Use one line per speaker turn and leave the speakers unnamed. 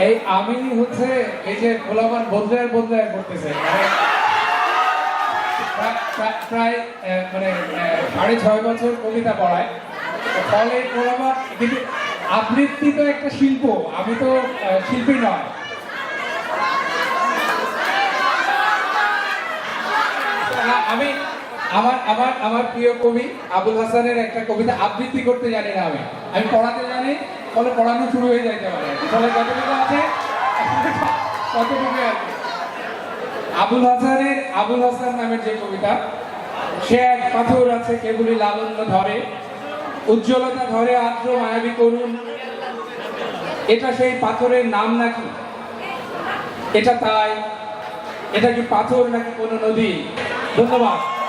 এই আমি হচ্ছে এই যে গোলামান বদলায় বদলায় করতেছে মানে প্রায়- মানে সাড়ে ছয় বছর কবিতা পড়ায়। ফলে গোলামান কিন্তু আবৃত্তি তো একটা শিল্প, আমি তো শিল্পী নয়। আমি, আমার আমার আমার প্রিয় কবি আবুল হাসানের একটা কবিতা, আবৃত্তি করতে জানি না আমি। আমি পড়াতে জানি, ফলে পড়ানো শুরু হয়ে যাইতে পারে। ফলে যতটুকু আছে ততটুকু আর কি। আবুল হাসানের আবুল হাসান নামের যে কবিতা, সে এক পাথর আছে, কেবলই লাবণ্য ধরে, উজ্জ্বলতা ধরে আদ্র মায়াবী করুন এটা সেই পাথরের নাম নাকি? এটা তাই? এটা কি পাথর নাকি কোনো নদী? ধন্যবাদ।